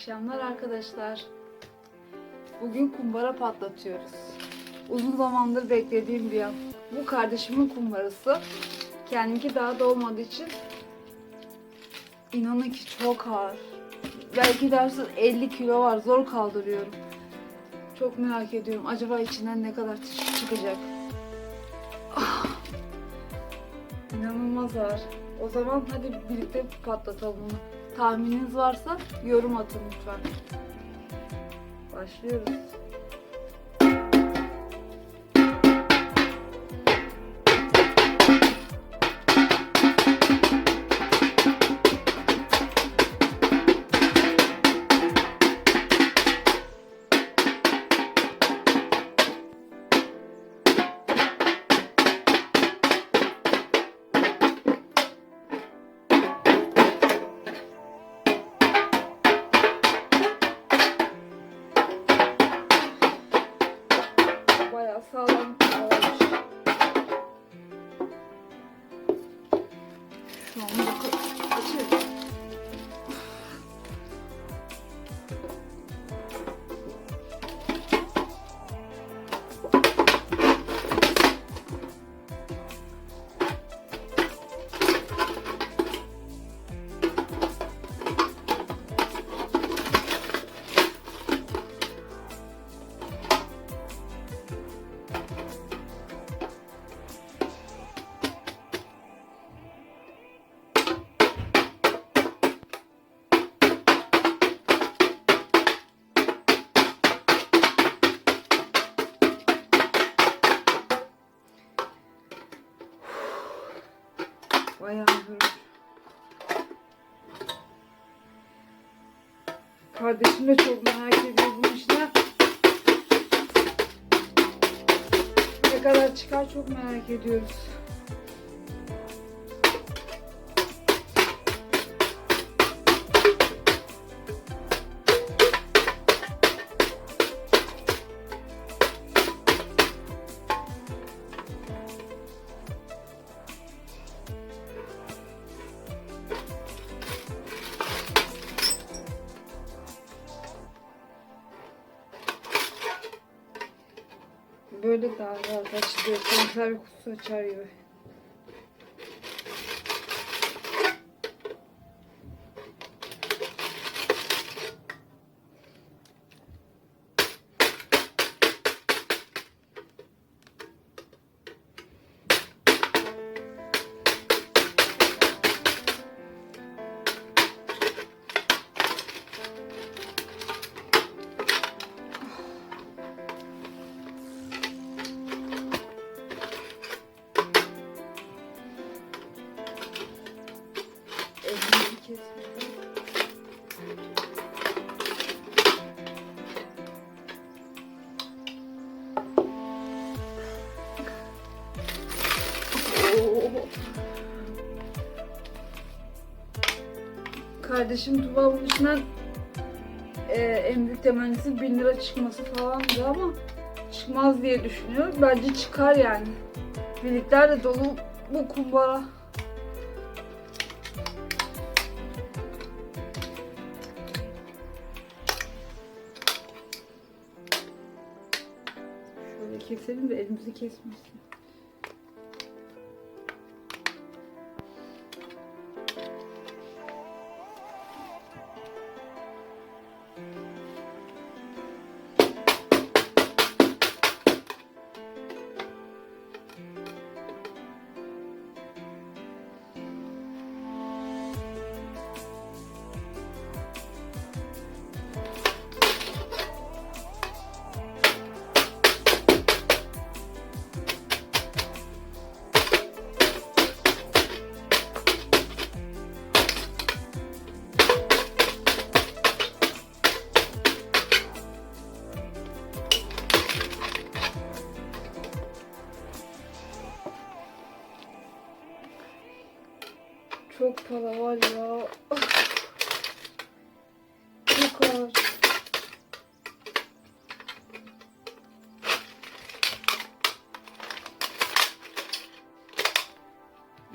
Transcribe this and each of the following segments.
akşamlar arkadaşlar. Bugün kumbara patlatıyoruz. Uzun zamandır beklediğim bir an. Bu kardeşimin kumbarası. Kendimki daha da olmadığı için inanın ki çok ağır. Belki dersiz 50 kilo var. Zor kaldırıyorum. Çok merak ediyorum. Acaba içinden ne kadar çıkacak? Ah. İnanılmaz ağır. O zaman hadi birlikte patlatalım bunu. Tahmininiz varsa yorum atın lütfen. Başlıyoruz. Kardeşim de çok merak ediyor bu işler. Ne kadar çıkar çok merak ediyoruz. Açılıyor. Konserve kutusu açar gibi. Kardeşim Tuba bunun içinden e, en büyük temennisi 1000 lira çıkması falandı ama çıkmaz diye düşünüyorum. Bence çıkar yani. Birlikler de dolu bu kumbara. Şöyle keselim de elimizi kesmesin.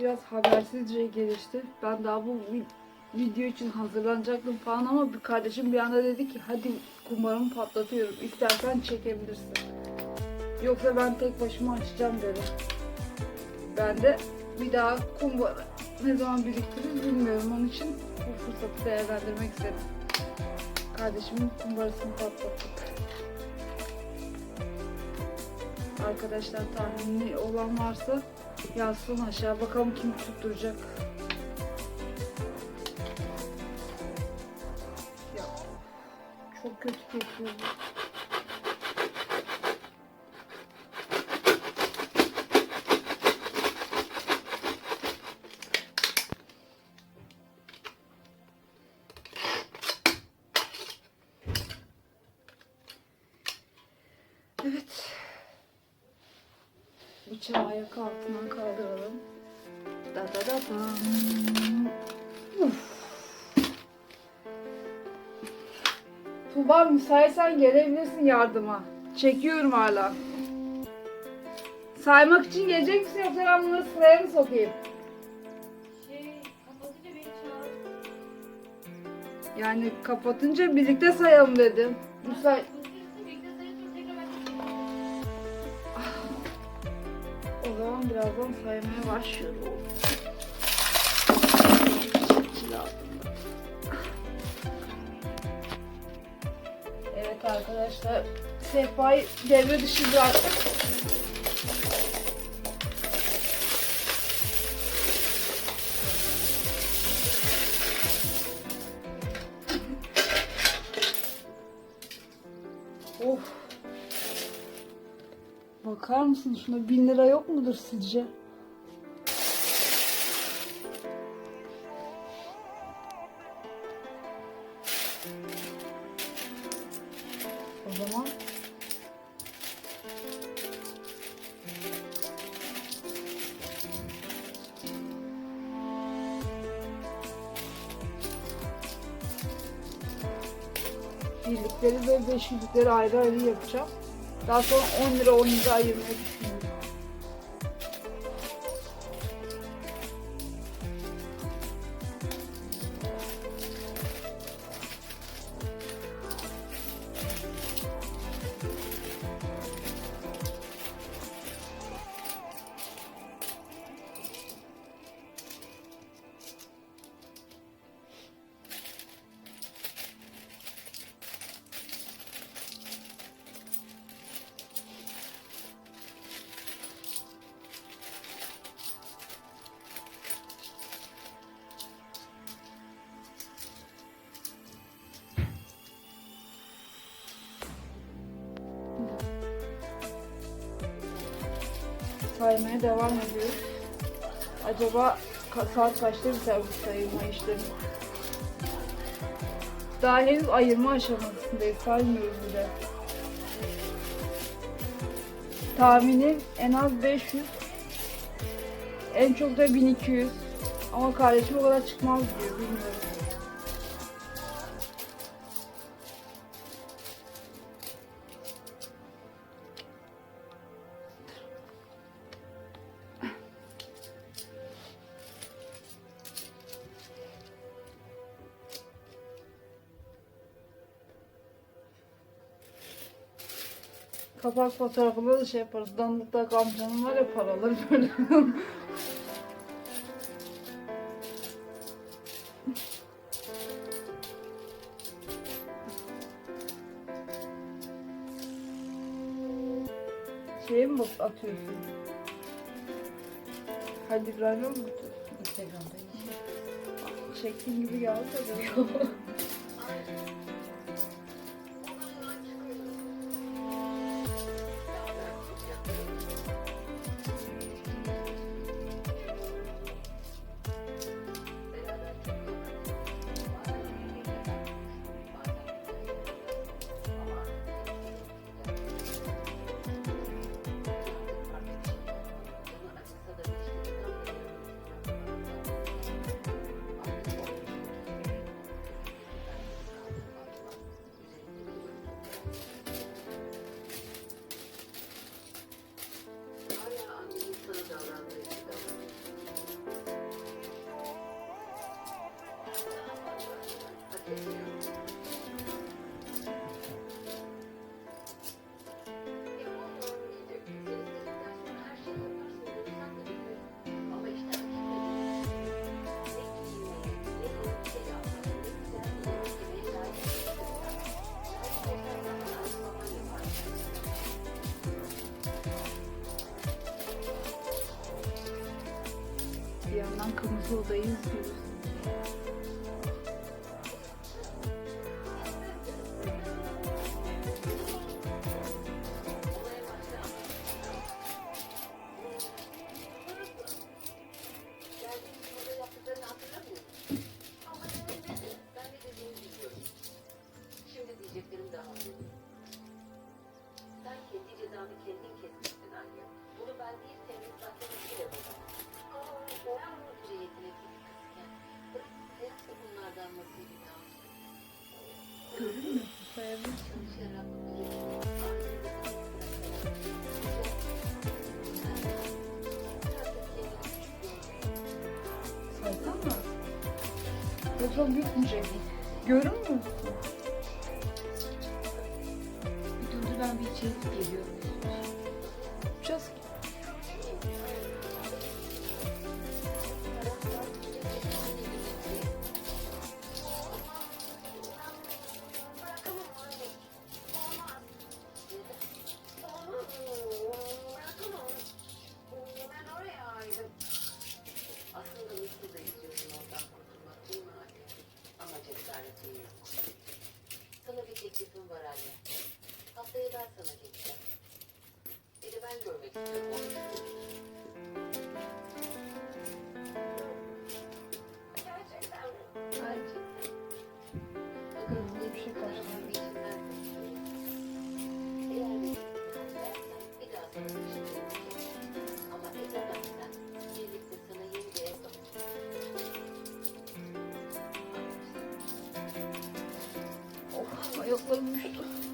Biraz habersizce gelişti. Ben daha bu video için hazırlanacaktım falan ama bir kardeşim bir anda dedi ki hadi kumbarımı patlatıyorum. İstersen çekebilirsin. Yoksa ben tek başıma açacağım dedi. Ben de bir daha kumbarı ne zaman biriktirir bilmiyorum. Onun için bu fırsatı değerlendirmek istedim. Kardeşimin kumbarasını patlattık. Arkadaşlar tahminli olan varsa yazsın aşağı bakalım kim tutturacak. Ya çok kötü bu. Evet. Bıçağı ayak altından kaldıralım. Da da da dam. Uf. Tuğba müsaitsen gelebilirsin yardıma. Çekiyorum hala. Saymak için gelecek misin yoksa ben bunları sıraya mı sokayım? Şey, kapatınca beni çağır. Yani kapatınca birlikte sayalım dedim. Müsait. O zaman birazdan saymaya başlıyorum. Evet arkadaşlar, sehpayı devre dışı bıraktık. Of. Bakar mısın şuna bin lira yok mudur sizce? O zaman birlikleri ve beşlikleri ayrı ayrı yapacağım. Daha sonra 10 lira 10 lira ayırmayı düşünüyorum. Saymaya devam ediyoruz. Acaba saat kaçta biter bu sayılma işlemi? Daha henüz ayırma aşamasındayız. Saymıyoruz bile. Tahminim en az 500. En çok da 1200. Ama kardeşim o kadar çıkmaz diyor. Bilmiyorum. Kapak fotoğrafında da şey yaparız. Danlıkta amcanın var ya paraları böyle. Şeye mi bak- atıyorsun? Halil İbrahim'e mi atıyorsun? Instagram'da Çektiğin gibi geldi de. yandan kırmızı odayı izliyoruz. Şimdi diyeceklerim daha. Sen kendi cezanı kendin kesmişsin anne. Bunu ben değil senin da bunlardan alsın. Görür mü? Sayabilir. Saysan mı? Yoksa mü şey? Görür mü? Bir durdur ben bir içeri geliyorum. Haftaya ben sana geleceğim. Bir de ben görmek istiyorum bir şey karşılamak için ben konuşuyorum. Eğer beni ikna edersen bir daha sana bir sana yeni bir ayaklarım üşüdü.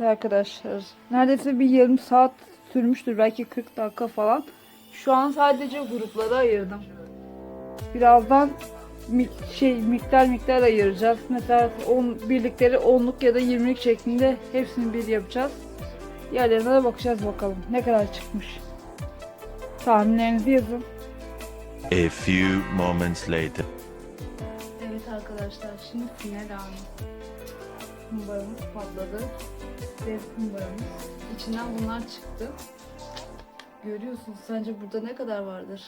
Evet arkadaşlar. Neredeyse bir yarım saat sürmüştür. Belki 40 dakika falan. Şu an sadece gruplara ayırdım. Birazdan mi- şey miktar miktar ayıracağız. Mesela on, birlikleri onluk ya da 20'lik şeklinde hepsini bir yapacağız. Diğerlerine de bakacağız bakalım. Ne kadar çıkmış. Tahminlerinizi yazın. A few moments later. Evet arkadaşlar şimdi final anı. Kumbaramız patladı. Dev kumbaramız. İçinden bunlar çıktı. Görüyorsunuz sence burada ne kadar vardır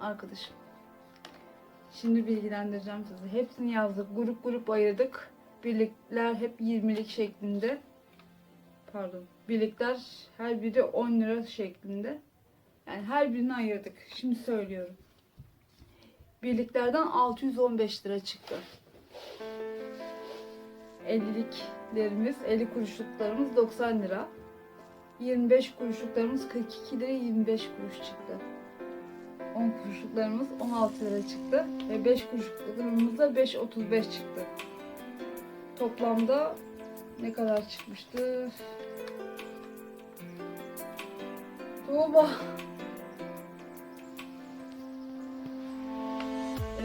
arkadaşım? Şimdi bilgilendireceğim sizi. Hepsini yazdık. Grup grup ayırdık. Birlikler hep 20'lik şeklinde. Pardon. Birlikler her biri 10 lira şeklinde. Yani her birini ayırdık. Şimdi söylüyorum. Birliklerden 615 lira çıktı. 50'liklerimiz, 50 kuruşluklarımız 90 lira. 25 kuruşluklarımız 42 lira 25 kuruş çıktı. 10 kuruşluklarımız 16 lira çıktı. Ve 5 kuruşluklarımız da 5.35 çıktı. Toplamda ne kadar çıkmıştı? Tuğba.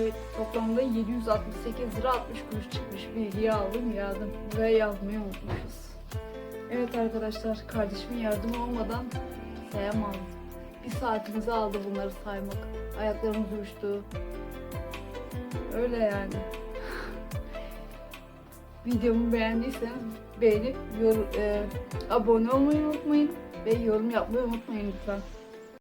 Evet toplamda 768 lira 60 kuruş çıkmış. Bilgiyi aldım yazdım. Buraya yazmayı unutmuşuz. Evet arkadaşlar kardeşimin yardımı olmadan sayamam. Bir saatimizi aldı bunları saymak. Ayaklarımız uyuştu. Öyle yani. Videomu beğendiyseniz beğenip yor, e, abone olmayı unutmayın ve yorum yapmayı unutmayın lütfen.